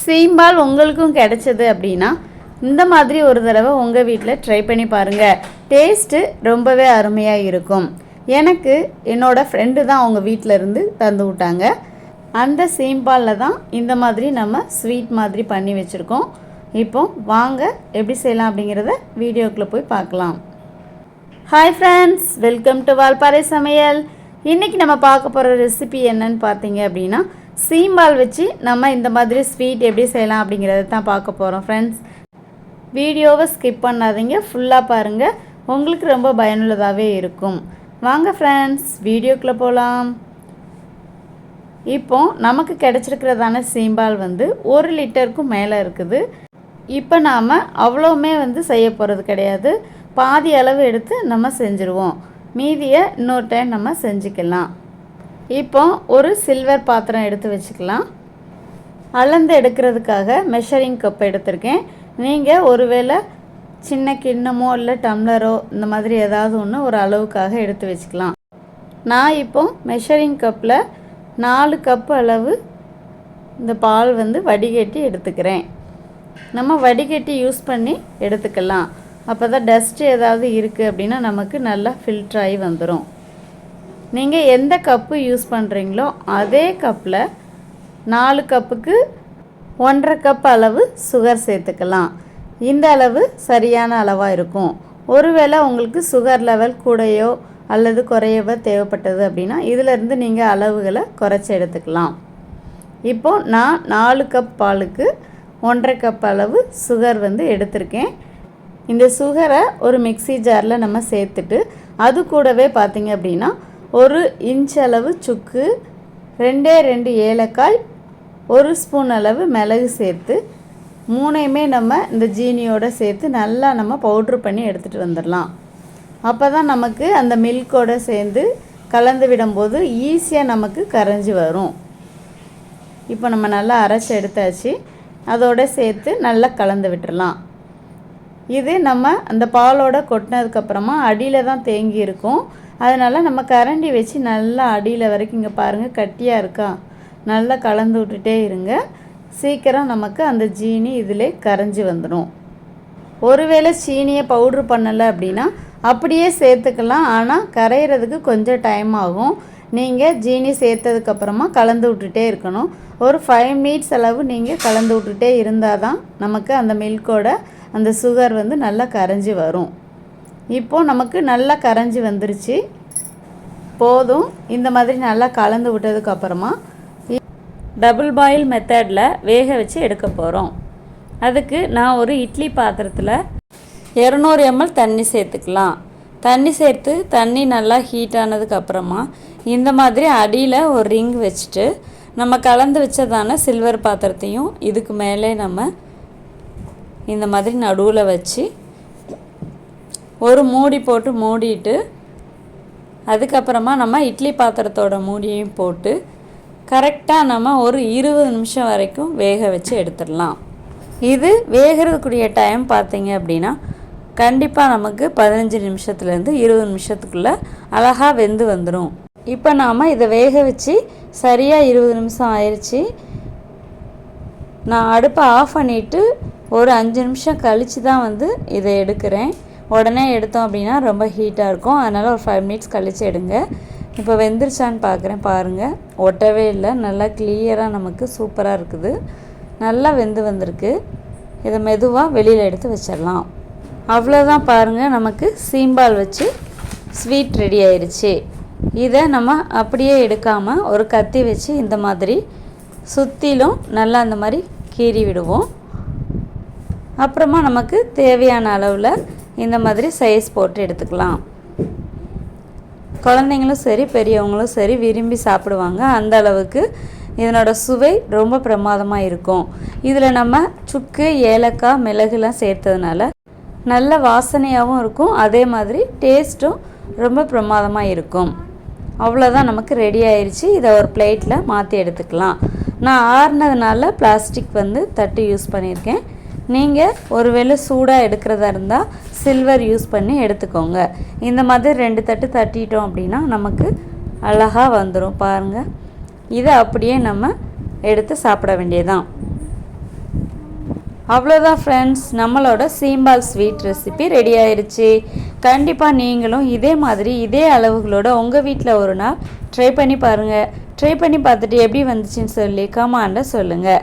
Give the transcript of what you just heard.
சீம்பால் உங்களுக்கும் கிடைச்சது அப்படின்னா இந்த மாதிரி ஒரு தடவை உங்கள் வீட்டில் ட்ரை பண்ணி பாருங்கள் டேஸ்ட்டு ரொம்பவே அருமையாக இருக்கும். எனக்கு என்னோடய ஃப்ரெண்டு தான் அவங்க வீட்டில் இருந்து தந்து விட்டாங்க. அந்த சீம்பாலில் தான் இந்த மாதிரி நம்ம ஸ்வீட் மாதிரி பண்ணி வச்சுருக்கோம். இப்போ வாங்க எப்படி செய்யலாம் அப்படிங்கிறத வீடியோக்குள்ளே போய் பார்க்கலாம். Hi friends welcome to Valparai சமையல். இன்றைக்கி நம்ம பார்க்க போகிற ரெசிபி என்னன்னு பார்த்தீங்க அப்படின்னா சீம்பால் வச்சு நம்ம இந்த மாதிரி ஸ்வீட் எப்படி செய்யலாம் அப்படிங்கிறத தான் பார்க்க போகிறோம் ஃப்ரெண்ட்ஸ் வீடியோவை ஸ்கிப் பண்ணாதீங்க. ஃபுல்லாக பாருங்கள் உங்களுக்கு ரொம்ப பயனுள்ளதாகவே இருக்கும். வாங்க ஃப்ரெண்ட்ஸ் வீடியோக்குள்ளே போகலாம் இப்போ நமக்கு கிடச்சிருக்கிறதான சீம்பால் வந்து ஒரு லிட்டருக்கும் மேலே இருக்குது. இப்போ நாம் அவ்வளோவுமே வந்து செய்ய போகிறது கிடையாது. பாதி அளவு எடுத்து நம்ம செஞ்சுருவோம். மீதியை இன்னொரு டைம் நம்ம செஞ்சுக்கலாம். இப்போ ஒரு சில்வர் பாத்திரம் எடுத்து வச்சுக்கலாம். அளந்து எடுக்கிறதுக்காக மெஷரிங் கப் எடுத்திருக்கேன். நீங்கள் ஒருவேளை சின்ன கிண்ணமோ இல்லை டம்ளரோ இந்த மாதிரி ஏதாவது ஒன்று ஒரு அளவுக்காக எடுத்து வச்சுக்கலாம். நான் இப்போ மெஷரிங் கப்பில் நாலு கப் அளவு இந்த பால் வந்து வடிகட்டி எடுத்துக்கிறேன். நம்ம வடிகட்டி யூஸ் பண்ணி எடுத்துக்கலாம். அப்போ தான் டஸ்ட்டு ஏதாவது இருக்குது அப்படின்னா நமக்கு நல்லா ஃபில்டர் ஆகி வந்துடும் நீங்கள் எந்த கப்பு யூஸ் பண்ணுறீங்களோ அதே கப்பில் நாலு கப்புக்கு ஒன்றரை கப் அளவு சுகர் சேர்த்துக்கலாம். இந்த அளவு சரியான அளவாக இருக்கும். ஒருவேளை உங்களுக்கு சுகர் லெவல் கூடையோ அல்லது குறையவோ தேவைப்பட்டது அப்படின்னா இதிலிருந்து நீங்கள் அளவுகளை குறைச்சி எடுத்துக்கலாம். இப்போது நான் நாலு கப் பாலுக்கு ஒன்றரை கப் அளவு சுகர் வந்து எடுத்திருக்கேன். இந்த சுகரை ஒரு மிக்ஸி ஜாரில் நம்ம சேர்த்துட்டு அது கூடவே பார்த்திங்க அப்படின்னா ஒரு இன்ச் அளவு சுக்கு ரெண்டே ரெண்டு ஏலக்காய் ஒரு ஸ்பூன் அளவு மிளகு சேர்த்து மூணையுமே நம்ம இந்த ஜீனியோட சேர்த்து நல்லா நம்ம பவுட்ரு பண்ணி எடுத்துகிட்டு வந்துடலாம். அப்போ தான் நமக்கு அந்த மில்கோட சேர்ந்து கலந்து விடும்போது ஈஸியாக நமக்கு கரைஞ்சி வரும். இப்போ நம்ம நல்லா அரைச்சி எடுத்தாச்சு. அதோட சேர்த்து நல்லா கலந்து விட்டுடலாம். இது நம்ம அந்த பாலோட கொட்டினதுக்கப்புறமா அடியில் தான் தேங்கி இருக்கும். அதனால் நம்ம கரண்டி வச்சு நல்லா அடியில் வரைக்கும் இங்கே பாருங்கள் கட்டியாக இருக்கா? நல்லா கலந்து விட்டுட்டே இருங்க. சீக்கிரம் நமக்கு அந்த ஜீனி இதிலே கரைஞ்சி வந்துடும் ஒருவேளை சீனியை பவுட்ரு பண்ணலை அப்படின்னா அப்படியே சேர்த்துக்கலாம். ஆனால் கரையிறதுக்கு கொஞ்சம் டைம் ஆகும். நீங்கள் ஜீனி சேர்த்ததுக்கப்புறமா கலந்து விட்டுட்டே இருக்கணும். ஒரு ஃபைவ் மினிட்ஸ் அளவு நீங்கள் கலந்து விட்டுட்டே இருந்தால் தான் நமக்கு அந்த மில்கோட அந்த சுகர் வந்து நல்லா கரைஞ்சி வரும். இப்போது நமக்கு நல்லா கரைஞ்சி வந்துருச்சு. போதும். இந்த மாதிரி நல்லா கலந்து விட்டதுக்கப்புறமா டபுள் பாயில் மெத்தடில் வேக வச்சு எடுக்க போகிறோம் அதுக்கு நான் ஒரு இட்லி பாத்திரத்தில் இரநூறு எம்எல் தண்ணி சேர்த்துக்கலாம். தண்ணி சேர்த்து தண்ணி நல்லா ஹீட் ஆனதுக்கப்புறமா இந்த மாதிரி அடியில் ஒரு ரிங் வச்சுட்டு நம்ம கலந்து வச்சதான சில்வர் பாத்திரத்தையும் இதுக்கு மேலே நம்ம இந்த மாதிரி நடுவில் வச்சு ஒரு மூடி போட்டு மூடிட்டு அதுக்கப்புறமா நம்ம இட்லி பாத்திரத்தோட மூடியையும் போட்டு கரெக்டாக நம்ம ஒரு இருபது நிமிஷம் வரைக்கும் வேக வச்சு எடுத்துடலாம். இது வேகிறதுக்குரிய டைம் பார்த்தீங்க அப்படின்னா கண்டிப்பாக நமக்கு பதினஞ்சு நிமிஷத்துலேருந்து இருபது நிமிஷத்துக்குள்ளே அழகாக வெந்து வந்துடும் இப்போ நாம் இதை வேக வச்சு சரியாக இருபது நிமிஷம் ஆயிடுச்சு நான் அடுப்பை ஆஃப் பண்ணிவிட்டு ஒரு அஞ்சு நிமிஷம் கழித்து தான் வந்து இதை எடுக்கிறேன். உடனே எடுத்தோம் அப்படின்னா ரொம்ப ஹீட்டாக இருக்கும். அதனால் ஒரு ஃபைவ் மினிட்ஸ் கழித்து எடுங்க. இப்போ வெந்துருச்சான்னு பார்க்குறேன் பாருங்கள் ஒட்டவே இல்லை. நல்லா கிளியராக நமக்கு சூப்பராக இருக்குது. நல்லா வெந்து வந்திருக்கு. இதை மெதுவாக வெளியில் எடுத்து வச்சிடலாம். அவ்வளோதான் பாருங்கள் நமக்கு சீம்பால் வச்சு ஸ்வீட் ரெடி ஆயிடுச்சு இதை நம்ம அப்படியே எடுக்காமல் ஒரு கத்தி வச்சு இந்த மாதிரி சுற்றிலும் நல்லா அந்த மாதிரி கீறி விடுவோம். அப்புறமா நமக்கு தேவையான அளவில் இந்த மாதிரி சைஸ் போட்டு எடுத்துக்கலாம். குழந்தைங்களும் சரி பெரியவங்களும் சரி விரும்பி சாப்பிடுவாங்க. அந்த அளவுக்கு இதனோட சுவை ரொம்ப பிரமாதமாக இருக்கும். இதில் நம்ம சுக்கு ஏலக்காய் மிளகுலாம் சேர்த்ததுனால நல்ல வாசனையாகவும் இருக்கும். அதே மாதிரி டேஸ்ட்டும் ரொம்ப பிரமாதமாக இருக்கும். அவ்வளோதான் நமக்கு ரெடி ஆயிடுச்சு இதை ஒரு பிளேட்டில் மாற்றி எடுத்துக்கலாம். நான் ஆறுனதுனால பிளாஸ்டிக் வந்து தட்டு யூஸ் பண்ணியிருக்கேன். நீங்கள் ஒருவேளை சூடாக எடுக்கிறதா இருந்தால் சில்வர் யூஸ் பண்ணி எடுத்துக்கோங்க. இந்த மாதிரி ரெண்டு தட்டு தட்டிட்டோம் அப்படின்னா நமக்கு அழகாக வந்துடும் பாருங்கள் இதை அப்படியே நம்ம எடுத்து சாப்பிட வேண்டியதான் அவ்வளோதான் ஃப்ரெண்ட்ஸ் நம்மளோட சீம்பால் ஸ்வீட் ரெசிபி ரெடி ஆயிடுச்சு கண்டிப்பாக நீங்களும் இதே மாதிரி இதே அளவுகளோட உங்கள் வீட்டில் ஒரு நாள் ட்ரை பண்ணி பாருங்கள் ட்ரை பண்ணி பார்த்துட்டு எப்படி வந்துச்சுன்னு சொல்லி கமாண்டை சொல்லுங்கள்